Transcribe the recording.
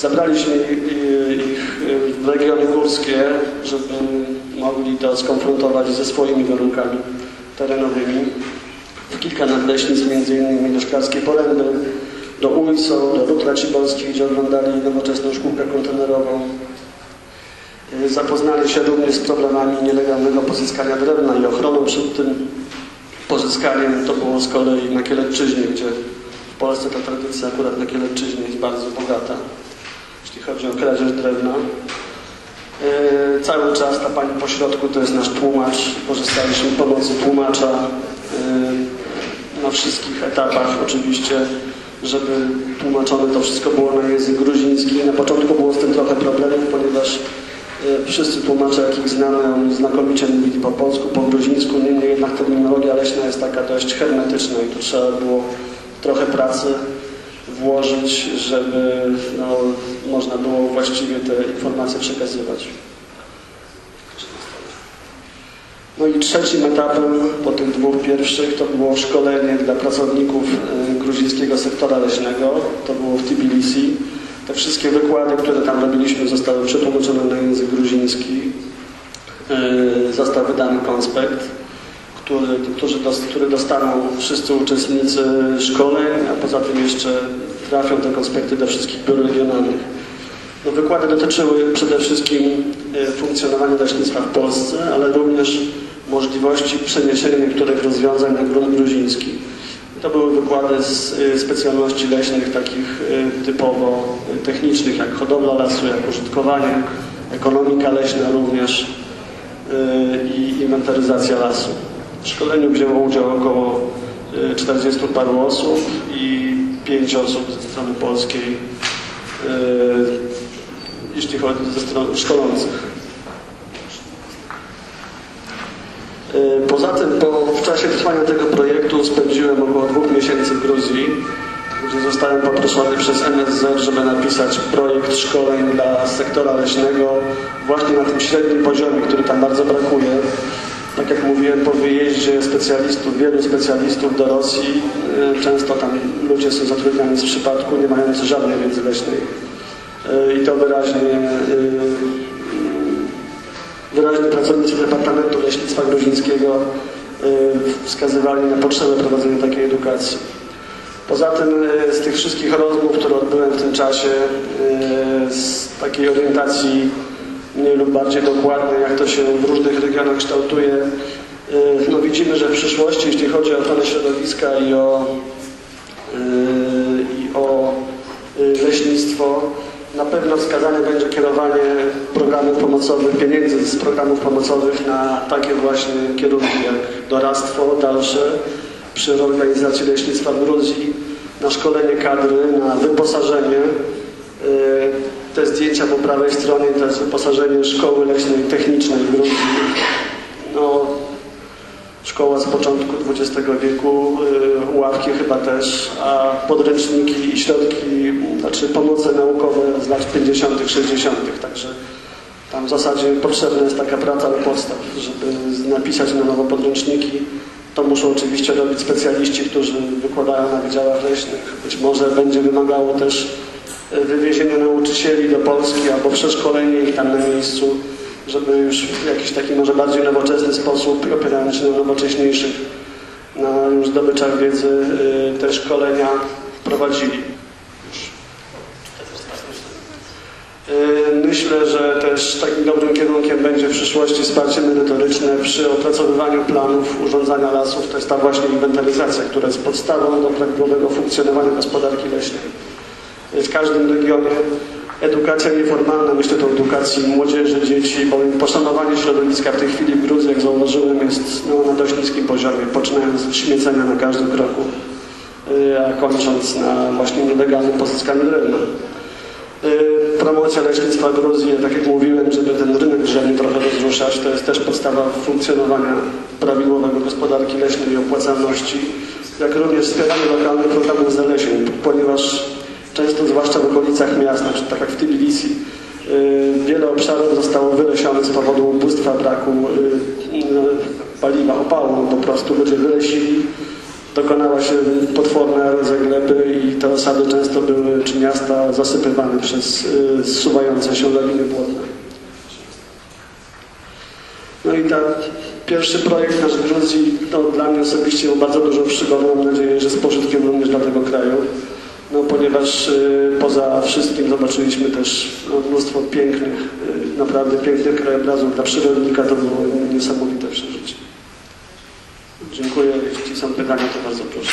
Zabraliśmy ich w regiony górskie, żeby mogli to skonfrontować ze swoimi warunkami terenowymi. W kilka nadleśnic, m.in. do Poręby, do UISO, do Rud Raciborskich, gdzie oglądali nowoczesną szkółkę kontenerową. Zapoznali się również z problemami nielegalnego pozyskania drewna i ochroną przed tym pozyskaniem. To było z kolei na Kielecczyźnie, gdzie w Polsce ta tradycja akurat na Kielecczyźnie jest bardzo bogata, jeśli chodzi o kradzież drewna. Yy, cały czas ta pani pośrodku to jest nasz tłumacz. Korzystaliśmy pomocy tłumacza yy, na wszystkich etapach oczywiście, żeby tłumaczone to wszystko było na język gruziński. Na początku było z tym trochę problemów, ponieważ yy, wszyscy tłumacze, jakich znamy, znakomicie mówili po polsku, po gruzińsku, niemniej jednak terminologia leśna jest taka dość hermetyczna i tu trzeba było trochę pracy włożyć, żeby no, można było właściwie te informacje przekazywać. No i trzecim etapem po tych dwóch pierwszych to było szkolenie dla pracowników gruzińskiego sektora leśnego. To było w Tbilisi. Te wszystkie wykłady, które tam robiliśmy zostały przetłumaczone na język gruziński. Został wydany konspekt, który, który, który dostaną wszyscy uczestnicy szkoleń, a poza tym jeszcze trafią te konspekty do wszystkich biur regionalnych. No, wykłady dotyczyły przede wszystkim funkcjonowania leśnictwa w Polsce, ale również możliwości przeniesienia niektórych rozwiązań na grunt gruziński. To były wykłady z specjalności leśnych, takich typowo technicznych, jak hodowla lasu, jak użytkowanie, ekonomika leśna również i inwentaryzacja lasu. W szkoleniu wzięło udział około 40 paru osób i 5 osób ze strony polskiej, jeśli chodzi ze strony szkolących. Poza tym po, w czasie trwania tego projektu spędziłem około dwóch miesięcy w Gruzji, gdzie zostałem poproszony przez MSZ, żeby napisać projekt szkoleń dla sektora leśnego właśnie na tym średnim poziomie, który tam bardzo brakuje. Tak jak mówiłem, po wyjeździe specjalistów, wielu specjalistów do Rosji, często tam ludzie są zatrudniani z przypadku, nie mający żadnej wiedzy leśnej. I to wyraźnie wyraźnie pracownicy Departamentu Leśnictwa Gruzińskiego wskazywali na potrzebę prowadzenia takiej edukacji. Poza tym z tych wszystkich rozmów, które odbyłem w tym czasie, z takiej orientacji mniej lub bardziej dokładnej, jak to się w różnych regionach kształtuje, no widzimy, że w przyszłości, jeśli chodzi o ochronę środowiska i o, i o leśnictwo, pewno wskazane będzie kierowanie programów pomocowych, pieniędzy z programów pomocowych na takie właśnie kierunki jak doradztwo dalsze przy reorganizacji leśnictwa w Gruzji, na szkolenie kadry, na wyposażenie. Te zdjęcia po prawej stronie to jest wyposażenie szkoły leśnej technicznej w Gruzji. No, szkoła z początku XX wieku, ławki chyba też, a podręczniki i środki, znaczy pomoce naukowe z lat 50., 60., także tam w zasadzie potrzebna jest taka praca u podstaw, żeby napisać na nowo podręczniki. To muszą oczywiście robić specjaliści, którzy wykładają na wydziałach leśnych. Być może będzie wymagało też wywiezienia nauczycieli do Polski albo przeszkolenie ich tam na miejscu żeby już w jakiś taki może bardziej nowoczesny sposób, opierając się na nowocześniejszych, na już zdobyczach wiedzy, te szkolenia prowadzili. Myślę, że też takim dobrym kierunkiem będzie w przyszłości wsparcie merytoryczne przy opracowywaniu planów urządzania lasów. To jest ta właśnie inwentaryzacja, która jest podstawą do prawidłowego funkcjonowania gospodarki leśnej. W każdym regionie edukacja nieformalna, myślę o edukacji młodzieży, dzieci, bowiem poszanowanie środowiska w tej chwili w Gruzji, jak zauważyłem, jest no, na dość niskim poziomie, poczynając od śmiecenia na każdym kroku, a kończąc na właśnie nielegalnym pozyskaniu drewna. Promocja leśnictwa Gruzji, tak jak mówiłem, żeby ten rynek drzewny trochę rozruszać, to jest też podstawa funkcjonowania prawidłowego gospodarki leśnej i opłacalności, jak również wspieranie lokalnych programów zalesień, ponieważ często, zwłaszcza w okolicach miast, na przykład tak jak w Tbilisi, wiele obszarów zostało wylesionych z powodu ubóstwa, braku paliwa, opału. Po prostu ludzie wylesili dokonała się potworna erozja gleby i te osady często były, czy miasta zasypywane przez y, zsuwające się lawiny błotne. No i ten pierwszy projekt nasz Gruzji, to dla mnie osobiście bardzo dużą przygodą, mam nadzieję, że z pożytkiem również dla tego kraju. No ponieważ y, poza wszystkim zobaczyliśmy też no, mnóstwo pięknych, y, naprawdę pięknych krajobrazów. Dla przyrodnika to było niesamowite przeżycie. Dziękuję. Jeśli są pytania, to bardzo proszę.